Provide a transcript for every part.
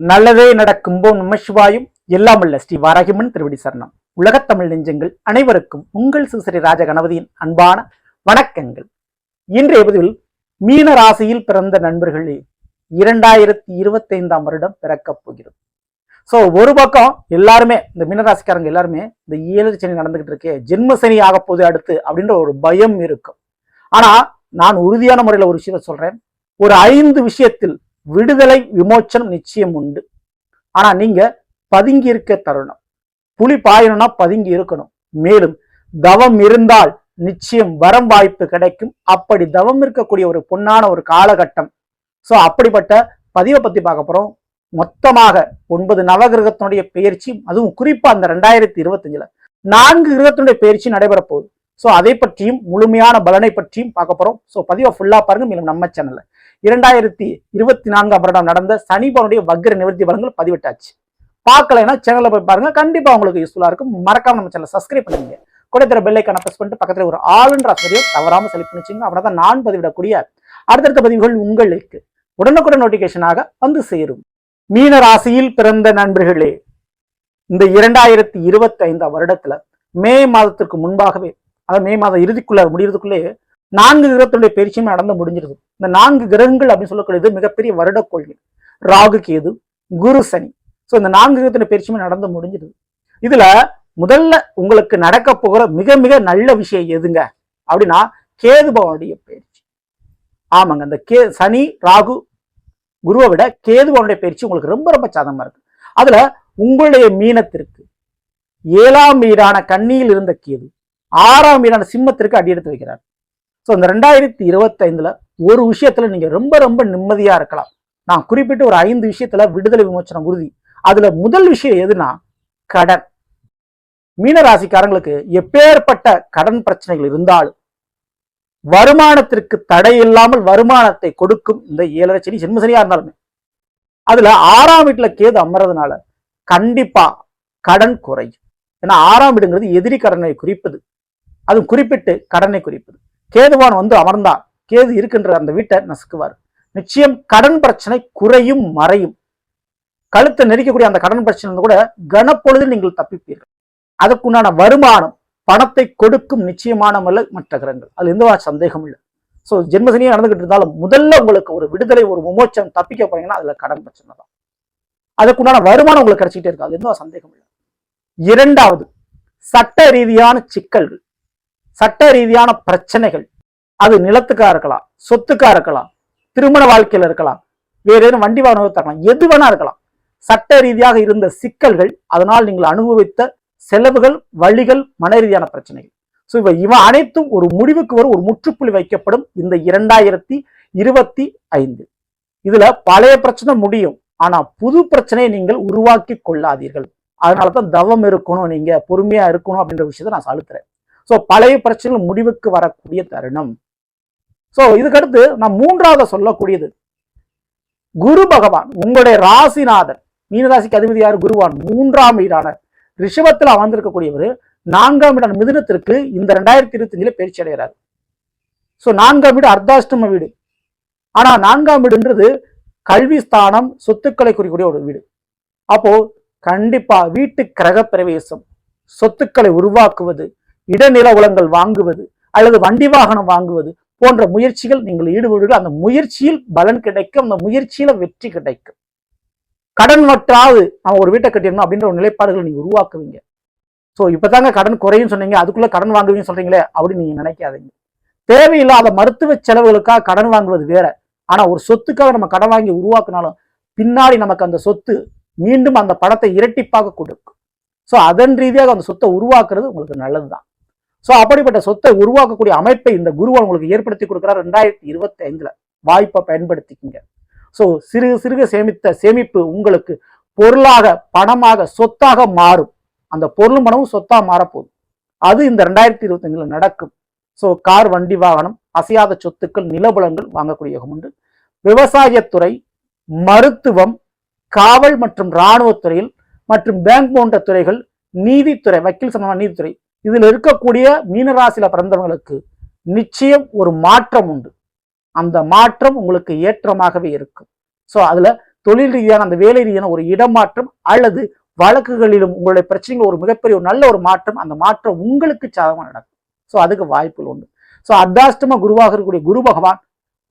நல்லதே நடக்கும் போ நமசிவாயும் எல்லாம் அல்ல ஸ்ரீ வாராகிமன் திருவடி சரணம். உலகத்தமிழ் நெஞ்சங்கள் அனைவருக்கும் உங்கள் சிறுசரி ராஜ கணபதியின் அன்பான வணக்கங்கள். இன்றைய பதிவில் மீன ராசியில் பிறந்த நண்பர்களே இரண்டாயிரத்தி இருபத்தைந்தாம் வருடம் பிறக்கப் போகிறது. ஸோ ஒரு பக்கம் எல்லாருமே இந்த மீனராசிக்காரங்க எல்லாருமே இந்த ஏழு சனி நடந்துகிட்டு இருக்கே ஜென்ம சனி ஆக போது அடுத்து அப்படின்ற ஒரு பயம் இருக்கும். ஆனா நான் உறுதியான முறையில் ஒரு விஷயத்த சொல்றேன். ஒரு ஐந்து விஷயத்தில் விடுதலை விமோச்சனம் நிச்சயம் உண்டு. ஆனா நீங்க பதுங்கி இருக்க தருணம். புலி பாயணும்னா பதுங்கி இருக்கணும். மேலும் தவம் இருந்தால் நிச்சயம் வரம் வாய்ப்பு கிடைக்கும். அப்படி தவம் இருக்கக்கூடிய ஒரு பொன்னான ஒரு காலகட்டம். ஸோ அப்படிப்பட்ட பதிவை பத்தி பார்க்க போறோம். மொத்தமாக ஒன்பது நவகிரகத்தினுடைய பயிற்சி அதுவும் குறிப்பா அந்த ரெண்டாயிரத்தி இருபத்தஞ்சுல. நான்கு கிரகத்தினுடைய பயிற்சி நடைபெற போகுது. ஸோ அதை பற்றியும் முழுமையான பலனை பற்றியும் பார்க்க போறோம். ஸோ பதிவை ஃபுல்லா பாருங்க. மேலும் நம்ம சேனலில் இரண்டாயிரத்தி இருபத்தி நான்காம் வருடம் நடந்த சனி வக்கிர வக்ர நிவர்த்தி பலன்கள் பதிவிட்டாச்சு. பார்க்கலைன்னா சேனல்ல போய் பாருங்க. கண்டிப்பா உங்களுக்கு யூஸ்ஃபுல்லா இருக்கும். மறக்காம நம்ம சேனலை சப்ஸ்கிரைப் பண்ணுங்க. கூட தர பெல்லைக்கான ப்ரெஸ் பண்ணிட்டு பக்கத்துல ஒரு ஆளுன்ற ஆசிரியை தவறாம செலக்ட் பண்ணிச்சிங்க அப்படின்னா தான் நான் பதிவிடக்கூடிய அடுத்தடுத்த பதிவுகள் உங்களுக்கு உடனுக்குடன் நோட்டிஃபிகேஷனாக வந்து சேரும். மீன ராசியில் பிறந்த நண்பர்களே இந்த இரண்டாயிரத்தி இருபத்தி ஐந்தாம் வருடத்துல மே மாதத்திற்கு முன்பாகவே அதாவது மே மாதம் இறுதிக்குள்ள முடியறதுக்குள்ளே நான்கு கிரகத்துடைய பயிற்சியுமே நடந்து முடிஞ்சிருது. இந்த நான்கு கிரகங்கள் அப்படின்னு சொல்லக்கூடியது மிகப்பெரிய வருட கொள்கை ராகு கேது குரு சனி. ஸோ இந்த நான்கு கிரகத்துடைய பயிற்சியுமே நடந்து முடிஞ்சிருது. இதுல முதல்ல உங்களுக்கு நடக்க போகிற மிக மிக நல்ல விஷயம் எதுங்க? அப்படின்னா கேது பவனுடைய பயிற்சி. ஆமாங்க இந்த கே சனி ராகு குருவை விட கேது பவனுடைய பயிற்சி உங்களுக்கு ரொம்ப ரொம்ப சாதகமா இருக்கு. அதுல உங்களுடைய மீனத்திற்கு ஏழாம் வீடான கண்ணியில் இருந்த கேது ஆறாம் வீடான சிம்மத்திற்கு அடி எடுத்து வைக்கிறார். ஸோ இந்த ரெண்டாயிரத்தி இருபத்தைந்துல ஒரு விஷயத்துல நீங்க ரொம்ப ரொம்ப நிம்மதியா இருக்கலாம். நான் குறிப்பிட்டு ஒரு ஐந்து விஷயத்துல விடுதலை விமோச்சனம் உறுதி. அதுல முதல் விஷயம் எதுனா கடன். மீன ராசிக்காரங்களுக்கு எப்பேற்பட்ட கடன் பிரச்சனைகள் இருந்தாலும் வருமானத்திற்கு தடை இல்லாமல் வருமானத்தை கொடுக்கும் இந்த ஏழரை சனி ஜென்மசனியா இருந்தாலுமே. அதுல ஆறாம் வீட்டுல கேது அமர்றதுனால கண்டிப்பா கடன் குறையும். ஏன்னா ஆறாம் வீடுங்கிறது எதிரி கடனை குறிப்பது. அது குறிப்பிட்டு கடனை குறிப்பது. கேதுவான் வந்து அமர்ந்தார். கேது இருக்கின்ற அந்த வீட்டை நசுக்குவார். நிச்சயம் கடன் பிரச்சனை குறையும் மறையும். கழுத்தை நெரிக்கக்கூடிய அந்த கடன் பிரச்சனை கூட கனப்பொழுதில் நீங்கள் தப்பிப்பீர்கள். அதற்குண்டான வருமானம் பணத்தை கொடுக்கும் நிச்சயமான மற்ற கிரகங்கள். அது எந்த சந்தேகம் இல்லை. ஸோ ஜென்மசனியே நடந்துகிட்டு இருந்தாலும் முதல்ல உங்களுக்கு ஒரு விடுதலை ஒரு விமோச்சனம் தப்பிக்க போறீங்கன்னா அதுல கடன் பிரச்சனை தான். அதுக்குண்டான வருமானம் உங்களுக்கு கிடைச்சிக்கிட்டே இருக்கு. அது எந்த சந்தேகம் இல்லை. இரண்டாவது சட்ட ரீதியான சிக்கல்கள். சட்ட ரீதியான பிரச்சனைகள். அது நிலத்துக்கா இருக்கலாம் சொத்துக்கா இருக்கலாம் திருமண வாழ்க்கையில இருக்கலாம் வேற ஏதும் வண்டி வாகனத்தை இருக்கலாம் எது வேணா இருக்கலாம். சட்ட ரீதியாக இருந்த சிக்கல்கள் அதனால் நீங்கள் அனுபவித்த செலவுகள் வழிகள் மன ரீதியான பிரச்சனைகள். ஸோ இவ இவன் அனைத்தும் ஒரு முடிவுக்கு வரும் ஒரு முற்றுப்புள்ளி வைக்கப்படும் இந்த இரண்டாயிரத்தி இருபத்தி ஐந்து. இதுல பழைய பிரச்சனை முடியும் ஆனா புது பிரச்சனையை நீங்கள் உருவாக்கி கொள்ளாதீர்கள். அதனாலதான் தவம் இருக்கணும் நீங்க பொறுமையா இருக்கணும் அப்படின்ற விஷயத்தை நான் சாலுத்துறேன் ஸோ பழைய பிரச்சனைகள் முடிவுக்கு வரக்கூடிய தருணம். ஸோ இதுக்கடுத்து நான் மூன்றாவது சொல்லக்கூடியது. குரு பகவான் உங்களுடைய ராசிநாதன் மீனராசிக்கு அதிபதி யார்? குருவான் மூன்றாம் வீடான ரிஷபத்தில் அமர்ந்திருக்கக்கூடியவர் நான்காம் வீடான மிதுனத்திற்கு இந்த ரெண்டாயிரத்தி இருபத்தி பயிற்சி அடைகிறார். ஸோ நான்காம் வீடு அர்த்தாஷ்டம வீடு. ஆனா நான்காம் வீடுன்றது கல்வி ஸ்தானம் சொத்துக்களை குறிக்கூடிய ஒரு வீடு. அப்போ கண்டிப்பா வீட்டு கிரக பிரவேசம் சொத்துக்களை உருவாக்குவது இடநில உலங்கள் வாங்குவது அல்லது வண்டி வாகனம் வாங்குவது போன்ற முயற்சிகள் நீங்கள் ஈடுபடுவீர்கள். அந்த முயற்சியில் பலன் கிடைக்கும். அந்த முயற்சியில வெற்றி கிடைக்கும். கடன் வட்டாவது நம்ம ஒரு வீட்டை கட்டிடணும் அப்படின்ற ஒரு நிலைப்பாடுகளை நீங்க உருவாக்குவீங்க. ஸோ இப்பதாங்க கடன் குறையும் சொன்னீங்க. அதுக்குள்ள கடன் வாங்குவீங்கன்னு சொல்றீங்களே அப்படின்னு நீங்க நினைக்காதீங்க. தேவையில்லாத மருத்துவ செலவுகளுக்காக கடன் வாங்குவது வேற. ஆனா ஒரு சொத்துக்காக நம்ம கடன் வாங்கி உருவாக்குனாலும் பின்னாடி நமக்கு அந்த சொத்து மீண்டும் அந்த பணத்தை இரட்டிப்பாக கொடுக்கும். ஸோ அதன் ரீதியாக அந்த சொத்தை உருவாக்குறது உங்களுக்கு நல்லதுதான். ஸோ அப்படிப்பட்ட சொத்தை உருவாக்கக்கூடிய அமைப்பை இந்த குருவால் உங்களுக்கு ஏற்படுத்தி கொடுக்குறார் ரெண்டாயிரத்தி இருபத்தி ஐந்துல வாய்ப்பை பயன்படுத்திக்கிங்க. ஸோ சிறுக சிறுக சேமித்த சேமிப்பு உங்களுக்கு பொருளாக பணமாக சொத்தாக மாறும். அந்த பொருளும் பணமும் சொத்தாக மாறப்போகுது. அது இந்த ரெண்டாயிரத்தி இருபத்தஞ்சுல நடக்கும். ஸோ கார் வண்டி வாகனம் அசையாத சொத்துக்கள் நிலபுலங்கள் வாங்கக்கூடிய யோகம் உண்டு. விவசாயத்துறை மருத்துவம் காவல் மற்றும் இராணுவத்துறையில் மற்றும் பேங்க் போன்ற துறைகள் நீதித்துறை வக்கீல் சம்பந்தமான நீதித்துறை இதில் இருக்கக்கூடிய மீனராசியில பிறந்தவங்களுக்கு நிச்சயம் ஒரு மாற்றம் உண்டு. அந்த மாற்றம் உங்களுக்கு ஏற்றமாகவே இருக்கும். ஸோ அதுல தொழில் ரீதியான அந்த வேலை ரீதியான ஒரு இடமாற்றம் அல்லது வழக்குகளிலும் உங்களுடைய பிரச்சனைகள் ஒரு மிகப்பெரிய ஒரு நல்ல ஒரு மாற்றம் அந்த மாற்றம் உங்களுக்கு சாதகமாக நடக்கும். ஸோ அதுக்கு வாய்ப்புகள் உண்டு. ஸோ அர்த்தாஷ்டம குருவாக இருக்கக்கூடிய குரு பகவான்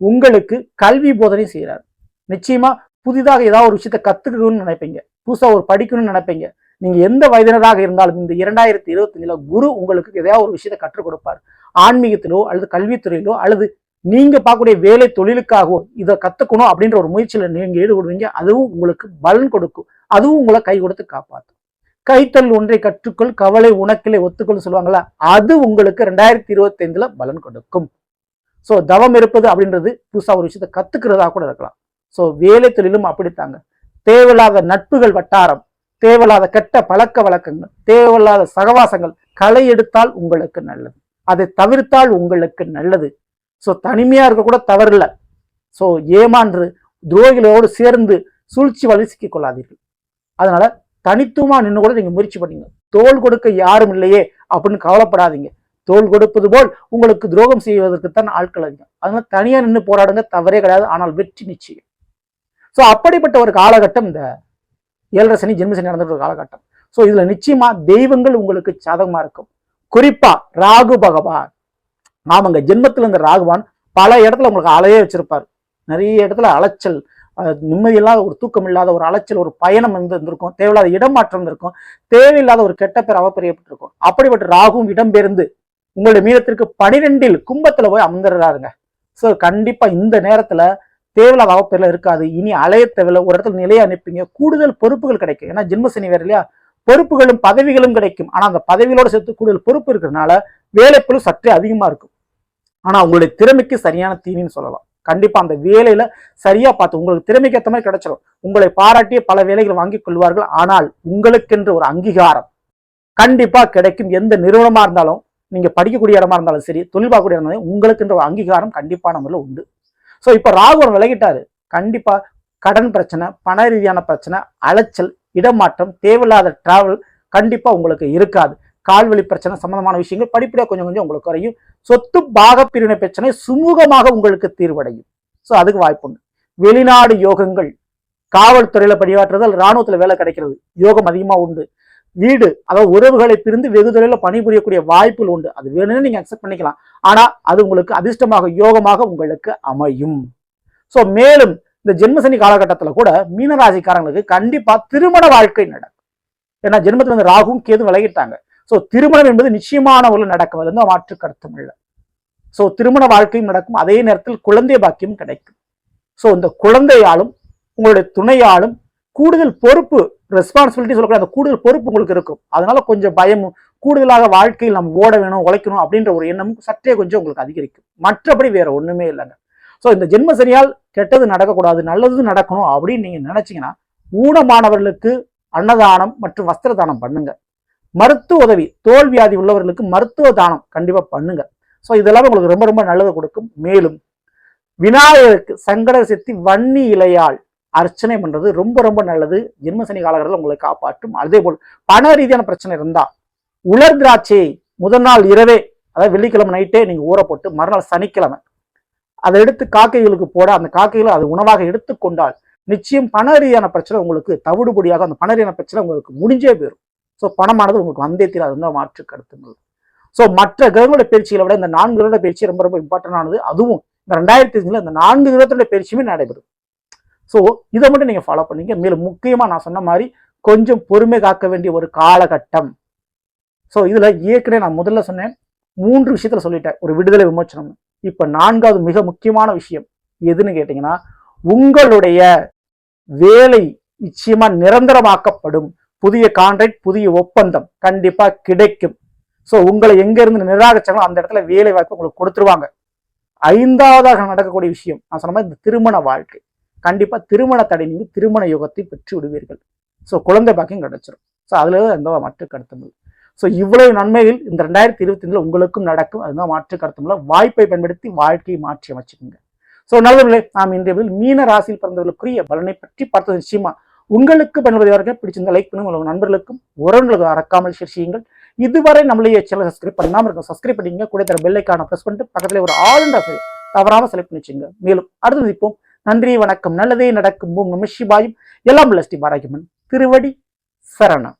உங்களுக்கு கல்வி போதனை செய்கிறார் நிச்சயமா புதிதாக ஏதாவது ஒரு விஷயத்தை கத்துக்கணும்னு நினைப்பீங்க. புதுசாக ஒரு படிக்கணும்னு நினைப்பீங்க. நீங்க எந்த வயதினராக இருந்தாலும் இந்த இரண்டாயிரத்தி இருபத்தஞ்சில் குரு உங்களுக்கு எதையாவது ஒரு விஷயத்தை கற்றுக் கொடுப்பார். ஆன்மீகத்திலோ அல்லது கல்வித்துறையிலோ அல்லது நீங்கள் பார்க்கக்கூடிய வேலை தொழிலுக்காகவோ இதை கத்துக்கணும் அப்படின்ற ஒரு முயற்சியில் நீங்க ஈடுபடுவீங்க. அதுவும் உங்களுக்கு பலன் கொடுக்கும். அதுவும் உங்களை கை கொடுத்து காப்பாற்றும். கைத்தல் ஒன்றை கற்றுக்கொள் கவலை உனக்கிலே ஒத்துக்கொள் சொல்லுவாங்களா அது உங்களுக்கு ரெண்டாயிரத்தி இருபத்தைந்துல பலன் கொடுக்கும். ஸோ தவம் இருப்பது அப்படின்றது புதுசா ஒரு விஷயத்தை கத்துக்கிறதா கூட இருக்கலாம். ஸோ வேலை தொழிலும் அப்படித்தாங்க. தேவையில்லாத நட்புகள் வட்டாரம் தேவையில்லாத கெட்ட பழக்க வழக்கங்கள் தேவையில்லாத சகவாசங்கள் களை எடுத்தால் உங்களுக்கு நல்லது. அதை தவிர்த்தால் உங்களுக்கு நல்லது. ஸோ தனிமையாக இருக்க கூட தவறில்ல. ஸோ ஏமான்று துரோகிகளோடு சேர்ந்து சூழ்ச்சி வழி சிக்கிக் கொள்ளாதீர்கள். அதனால தனித்துவமாக நின்று கூட நீங்கள் முயற்சி பண்ணீங்க. தோல் கொடுக்க யாரும் இல்லையே அப்படின்னு கவலைப்படாதீங்க. தோல் கொடுப்பது போல் உங்களுக்கு துரோகம் செய்வதற்குத்தான் ஆட்கள் அதிகம். அதனால தனியாக நின்று போராடுங்க தவறே கிடையாது. ஆனால் வெற்றி நிச்சயம். ஸோ அப்படிப்பட்ட ஒரு காலகட்டம் இந்த ஏழரை சனி ஜென்ம சனி நடந்த ஒரு காலகட்டம். ஸோ இதுல நிச்சயமா தெய்வங்கள் உங்களுக்கு சாதகமா இருக்கும். குறிப்பா ராகு பகவான். ஆமாங்க ஜென்மத்தில் இருந்த ராகுவான் பல இடத்துல உங்களுக்கு அலையே வச்சிருப்பார். நிறைய இடத்துல அலைச்சல் அஹ், நிம்மதியில்லாத ஒரு தூக்கம் இல்லாத ஒரு அலைச்சல் ஒரு பயணம் வந்து இருந்திருக்கும். தேவையில்லாத இடமாற்றம் இருக்கும் தேவையில்லாத ஒரு கெட்ட பேர் அவப்பெரியப்பட்டிருக்கும். அப்படிப்பட்ட ராகுவும் இடம்பெயர்ந்து உங்களுடைய மீனத்திற்கு பனிரெண்டில் கும்பத்துல போய் அமர்ந்துடுறாருங்க. ஸோ கண்டிப்பா இந்த நேரத்துல தேவையில்லாத அவப்பெயர்ல இருக்காது. இனி அலைய தேவையில்ல. ஒரு இடத்துல நிலையா நிற்பீங்க கூடுதல் பொறுப்புகள் கிடைக்கும். ஏன்னா ஜென்மசனி வேறு இல்லையா? பொறுப்புகளும் பதவிகளும் கிடைக்கும். ஆனால் அந்த பதவிகளோடு சேர்த்து கூடுதல் பொறுப்பு இருக்கிறதுனால வேலைப்பளு சற்றே அதிகமாக இருக்கும். ஆனால் உங்களுடைய திறமைக்கு சரியான தீனின்னு சொல்லலாம். கண்டிப்பாக அந்த வேலையில சரியாக பார்த்து உங்களுக்கு திறமைக்கு ஏற்ற மாதிரி கிடைச்சிடும் உங்களை பாராட்டிய பல வேலைகள் வாங்கிக் கொள்வார்கள். ஆனால் உங்களுக்கென்று ஒரு அங்கீகாரம் கண்டிப்பாக கிடைக்கும். எந்த நிறுவனமாக இருந்தாலும் நீங்கள் படிக்கக்கூடிய இடமா இருந்தாலும் சரி தொழில் பார்க்கக்கூடிய இடமா இருந்தாலும் உங்களுக்குன்ற ஒரு அங்கீகாரம் கண்டிப்பான முறையில் உண்டு. ஸோ இப்போ ராகுவன் விலகிட்டாரு. கண்டிப்பா கடன் பிரச்சனை பண ரீதியான பிரச்சனை அலைச்சல் இடமாற்றம் தேவையில்லாத டிராவல் கண்டிப்பா உங்களுக்கு இருக்காது. கால்வழி பிரச்சனை சம்பந்தமான விஷயங்கள் படிப்படியாக கொஞ்சம் கொஞ்சம் உங்களுக்கு குறையும். சொத்து பாகப்பிரிவினை பிரச்சனை சுமூகமாக உங்களுக்கு தீர்வடையும். ஸோ அதுக்கு வாய்ப்புண்டு வெளிநாடு யோகங்கள். காவல்துறையில பணியாற்றுதல் இராணுவத்தில் வேலை கிடைக்கிறது. யோகம் அதிகமாக உண்டு. வீடு அதாவது உறவுகளை பிரிந்து வெகு தொலைவில் பணிபுரியக்கூடிய வாய்ப்புகள் உண்டு. அது வேணும்னு நீங்க அக்செப்ட் பண்ணிக்கலாம். ஆனால் அது உங்களுக்கு அதிர்ஷ்டமாக யோகமாக உங்களுக்கு அமையும். ஸோ மேலும் இந்த ஜென்மசனி காலகட்டத்தில் கூட மீனராசிக்காரங்களுக்கு கண்டிப்பா திருமண வாழ்க்கை நடக்கும். ஏன்னா ஜென்மத்துல வந்து ராகுவும் கேது விலகிட்டாங்க. ஸோ திருமணம் என்பது நிச்சயமான ஒரு நடக்கும். அது வந்து மாற்று கருத்தும் இல்லை. ஸோ திருமண வாழ்க்கையும் நடக்கும். அதே நேரத்தில் குழந்தை பாக்கியம் கிடைக்கும். ஸோ இந்த குழந்தையாலும் உங்களுடைய துணையாலும் கூடுதல் பொறுப்பு ரெஸ்பான்சிபிலிட்டி சொல்லக்கூடிய அந்த கூடுதல் பொறுப்பு உங்களுக்கு இருக்கும். அதனால கொஞ்சம் பயமும் கூடுதலாக வாழ்க்கையில் நம்ம ஓட வேணும் உழைக்கணும் அப்படின்ற ஒரு எண்ணமும் சற்றே கொஞ்சம் உங்களுக்கு அதிகரிக்கும். மற்றபடி வேற ஒண்ணுமே இல்லைங்க. ஸோ இந்த ஜென்ம சரியால் கெட்டது நடக்கக்கூடாது நல்லது நடக்கணும் அப்படின்னு நீங்க நினைச்சீங்கன்னா ஊனமானவர்களுக்கு அன்னதானம் மற்றும் வஸ்திர தானம் பண்ணுங்க. மருத்துவ உதவி தோல் வியாதி உள்ளவர்களுக்கு மருத்துவ தானம் கண்டிப்பா பண்ணுங்க. ஸோ இதெல்லாம் உங்களுக்கு ரொம்ப ரொம்ப நல்லது கொடுக்கும். மேலும் விநாயகருக்கு சங்கட சக்தி வன்னி இலையால் அர்ச்சனை பண்றது ரொம்ப ரொம்ப நல்லது. ஜென்மசனி காலகட்டத்தில் உங்களை காப்பாற்றும். அதே போல் பண ரீதியான பிரச்சனை இருந்தால் உலர் திராட்சை முதல் நாள் இரவே அதாவது வெள்ளிக்கிழமை நைட்டே நீங்க ஊற போட்டு மறுநாள் சனிக்கிழமை அதை எடுத்து காக்கைகளுக்கு போட அந்த காக்கைகளை அது உணவாக எடுத்துக்கொண்டால் நிச்சயம் பண ரீதியான பிரச்சனை உங்களுக்கு தவிடுபடியாக அந்த பண ரீதியான பிரச்சனை உங்களுக்கு முடிஞ்சே போயிடும் ஸோ பணமானது உங்களுக்கு வந்தே தீராது. அதுதான் மாற்று கருத்துங்கள். ஸோ மற்ற கிரகங்களோட பயிற்சிகளை விட இந்த நான்கு கிரகங்களோட பயிற்சி ரொம்ப ரொம்ப இம்பார்ட்டன்டானது அதுவும் இந்த ரெண்டாயிரத்தி அஞ்சில் இந்த நான்கு கிரகத்துடைய பயிற்சியுமே நடைபெறும். ஸோ இதை மட்டும் நீங்கள் ஃபாலோ பண்ணீங்க. மேலும் முக்கியமாக நான் சொன்ன மாதிரி கொஞ்சம் பொறுமை காக்க வேண்டிய ஒரு காலகட்டம். ஸோ இதில் ஏற்கனவே நான் முதல்ல சொன்னேன். மூன்று விஷயத்தில் சொல்லிட்டேன். ஒரு விடுதலை விமோச்சனம் இப்போ நான்காவது மிக முக்கியமான விஷயம். எதுன்னு கேட்டிங்கன்னா உங்களுடைய வேலை நிச்சயமாக நிரந்தரமாக்கப்படும். புதிய கான்ட்ராக்ட் புதிய ஒப்பந்தம் கண்டிப்பாக கிடைக்கும். ஸோ உங்களை எங்கேருந்து நிராகரிச்சாங்களோ அந்த இடத்துல வேலை வாய்ப்பு உங்களுக்கு கொடுத்துருவாங்க. ஐந்தாவதாக நடக்கக்கூடிய விஷயம். நான் சொன்ன மாதிரி இந்த திருமண வாழ்க்கை. கண்டிப்பாக திருமண தடை நீங்க திருமண யோகத்தை பெற்று விடுவீர்கள். ஸோ குழந்தை பாக்கியம் கிடைச்சிரும். ஸோ அதில் எந்த மாற்று கருத்தும் ஸோ இவ்வளவு நன்மைகள் இந்த ரெண்டாயிரத்தி இருபத்தி உங்களுக்கும் நடக்கும். அதுதான் மாற்று கருத்தும் வாய்ப்பை பயன்படுத்தி வாழ்க்கையை மாற்றி அமைச்சுக்கோங்க. ஸோ நல்லவர்களே நாம் இன்றைய மீன ராசியில் பிறந்தவர்களுக்குரிய பலனை பற்றி பார்த்தது நிச்சயமா உங்களுக்கு பயன்படுவதாக பிடிச்சிருந்த லைக் பண்ணுங்க உங்கள் நண்பர்களுக்கும் உறவுகளுக்கு அறக்காமல் ஷேர் செய்யுங்கள். இதுவரை நம்மளையே சேனல் சப்ஸ்கிரைப் பண்ணாம இருக்கும் சப்ஸ்கிரைப் பண்ணிங்க கூட தர பெல்லைக்கான ப்ரெஸ் பண்ணிட்டு பக்கத்தில் ஒரு ஆளுண்டா தவறாமல் செலக்ட் பண்ணி வச்சுங்க மேலும் அடுத்து இப்போ நன்றி வணக்கம். நல்லதே நடக்கும். ஓம் நம சிவாயும். எல்லாம் லஸ்டி ஸ்ரீ திருவடி சரணம்.